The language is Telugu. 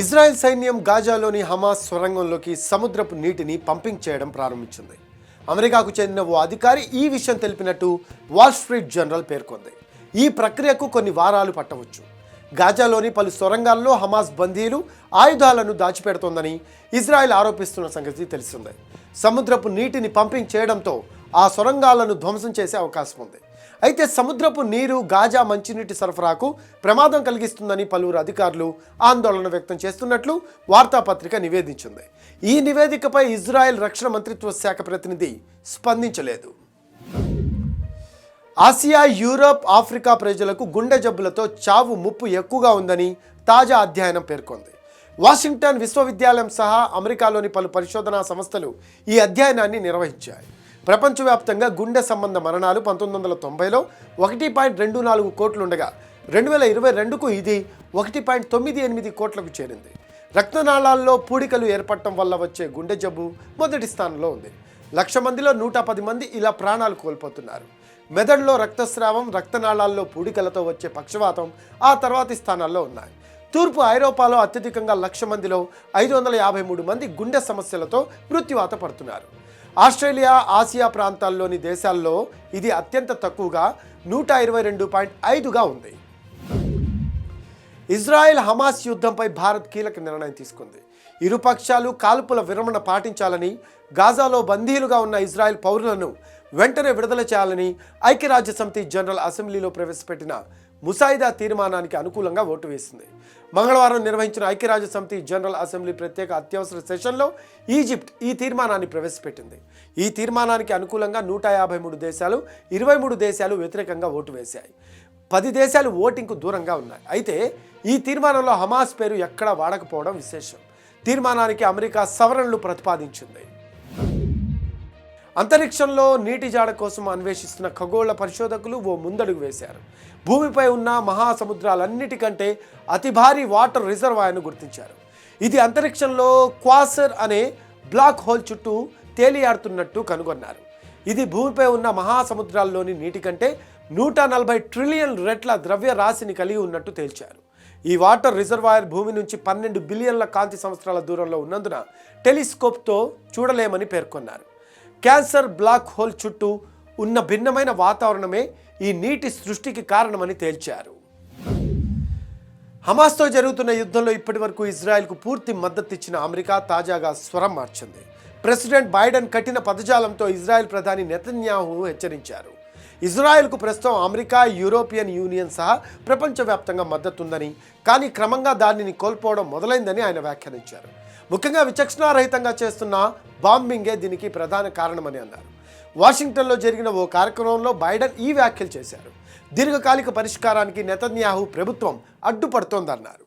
ఇజ్రాయెల్ సైన్యం గాజాలోని హమాస్ సొరంగంలోకి సముద్రపు నీటిని పంపింగ్ చేయడం ప్రారంభించింది. అమెరికాకు చెందిన ఓ అధికారి ఈ విషయం తెలిపినట్టు వాల్ స్ట్రీట్ జర్నల్ పేర్కొంది. ఈ ప్రక్రియకు కొన్ని వారాలు పట్టవచ్చు. గాజాలోని పలు సొరంగాల్లో హమాస్ బందీలు ఆయుధాలను దాచిపెడుతోందని ఇజ్రాయెల్ ఆరోపిస్తున్న సంగతి తెలిసిందే. సముద్రపు నీటిని పంపింగ్ చేయడంతో ఆ సొరంగాలను ధ్వంసం చేసే అవకాశం ఉంది. అయితే సముద్రపు నీరు గాజా మంచినీటి సరఫరాకు ప్రమాదం కలిగిస్తుందని పలువురు అధికారులు ఆందోళన వ్యక్తం చేస్తున్నట్లు వార్తాపత్రిక నివేదించింది. ఈ నివేదికపై ఇజ్రాయెల్ రక్షణ మంత్రిత్వ శాఖ ప్రతినిధి స్పందించలేదు. ఆసియా యూరప్ ఆఫ్రికా ప్రజలకు గుండె జబ్బులతో చావు ముప్పు ఎక్కువగా ఉందని తాజా అధ్యయనం పేర్కొంది. వాషింగ్టన్ విశ్వవిద్యాలయం సహా అమెరికాలోని పలు పరిశోధనా సంస్థలు ఈ అధ్యయనాన్ని నిర్వహించాయి. ప్రపంచవ్యాప్తంగా గుండె సంబంధ మరణాలు పంతొమ్మిది వందల తొంభైలో ఒకటి పాయింట్ రెండు నాలుగు కోట్లుండగా రెండు వేల ఇరవై రెండుకు ఇది ఒకటి పాయింట్ తొమ్మిది ఎనిమిది కోట్లకు చేరింది. రక్తనాళాల్లో పూడికలు ఏర్పడటం వల్ల వచ్చే గుండె జబ్బు మొదటి స్థానంలో ఉంది. లక్ష మందిలో నూట పది మంది ఇలా ప్రాణాలు కోల్పోతున్నారు. మెదడులో రక్తస్రావం రక్తనాళాల్లో పూడికలతో వచ్చే పక్షవాతం ఆ తర్వాతి స్థానాల్లో ఉన్నాయి. తూర్పు ఐరోపాలో అత్యధికంగా లక్ష మందిలో ఐదు వందల యాభై మూడు మంది గుండె సమస్యలతో మృత్యువాత పడుతున్నారు. ఆస్ట్రేలియా ఆసియా ప్రాంతాల్లోని దేశాల్లో ఇది అత్యంత తక్కువగా నూట ఇరవై రెండు పాయింట్ ఐదుగా ఉంది. ఇజ్రాయెల్ హమాస్ యుద్ధంపై భారత్ కీలక నిర్ణయం తీసుకుంది. ఇరు పక్షాలు కాల్పుల విరమణ పాటించాలని గాజాలో బందీలుగా ఉన్న ఇజ్రాయెల్ పౌరులను వెంటనే విడుదల చేయాలని ఐక్యరాజ్య సమితి జనరల్ అసెంబ్లీలో ప్రవేశపెట్టిన ముసాయిదా తీర్మానానికి అనుకూలంగా ఓటు వేసింది. మంగళవారం నిర్వహించిన ఐక్యరాజ్య సమితి జనరల్ అసెంబ్లీ ప్రత్యేక అత్యవసర సెషన్లో ఈజిప్ట్ ఈ తీర్మానాన్ని ప్రవేశపెట్టింది. ఈ తీర్మానానికి అనుకూలంగా నూట యాభై మూడు దేశాలు ఇరవై మూడు దేశాలు వ్యతిరేకంగా ఓటు వేశాయి. పది దేశాలు ఓటింగ్కు దూరంగా ఉన్నాయి. అయితే ఈ తీర్మానంలో హమాస్ పేరు ఎక్కడా వాడకపోవడం విశేషం. తీర్మానానికి అమెరికా సవరణలు ప్రతిపాదించింది. అంతరిక్షంలో నీటి జాడ కోసం అన్వేషిస్తున్న ఖగోళ పరిశోధకులు ఓ ముందడుగు వేశారు. భూమిపై ఉన్న మహాసముద్రాలన్నిటికంటే అతి భారీ వాటర్ రిజర్వాయర్ను గుర్తించారు. ఇది అంతరిక్షంలో క్వాసర్ అనే బ్లాక్ హోల్ చుట్టూ తేలియాడుతున్నట్టు కనుగొన్నారు. ఇది భూమిపై ఉన్న మహాసముద్రాల్లోని నీటి కంటే నూట నలభై ట్రిలియన్ రెట్ల ద్రవ్య రాశిని కలిగి ఉన్నట్టు తేల్చారు. ఈ వాటర్ రిజర్వాయర్ భూమి నుంచి పన్నెండు బిలియన్ల కాంతి సంవత్సరాల దూరంలో ఉన్నందున టెలిస్కోప్తో చూడలేమని పేర్కొన్నారు. క్యాన్సర్ బ్లాక్ హోల్ చుట్టూ ఉన్న భిన్నమైన వాతావరణమే ఈ నీటి సృష్టికి కారణమని తేల్చారు. హమాస్తో జరుగుతున్న యుద్ధంలో ఇప్పటివరకు ఇజ్రాయెల్కు పూర్తి మద్దతు ఇచ్చిన అమెరికా తాజాగా స్వరం మార్చింది. ప్రెసిడెంట్ బైడెన్ కఠిన పదజాలంతో ఇజ్రాయెల్ ప్రధాని నెతన్యాహు హెచ్చరించారు. ఇజ్రాయెల్కు ప్రస్తుతం అమెరికా యూరోపియన్ యూనియన్ సహా ప్రపంచవ్యాప్తంగా మద్దతుందని కానీ క్రమంగా దానిని కోల్పోవడం మొదలైందని ఆయన వ్యాఖ్యానించారు. ముఖ్యంగా విచక్షణారహితంగా చేస్తున్న బాంబింగే దీనికి ప్రధాన కారణమని అన్నారు. వాషింగ్టన్లో జరిగిన ఓ కార్యక్రమంలో బైడెన్ ఈ వ్యాఖ్యలు చేశారు. దీర్ఘకాలిక పరిష్కారానికి నెతన్యాహు ప్రభుత్వం అడ్డుపడుతోందన్నారు.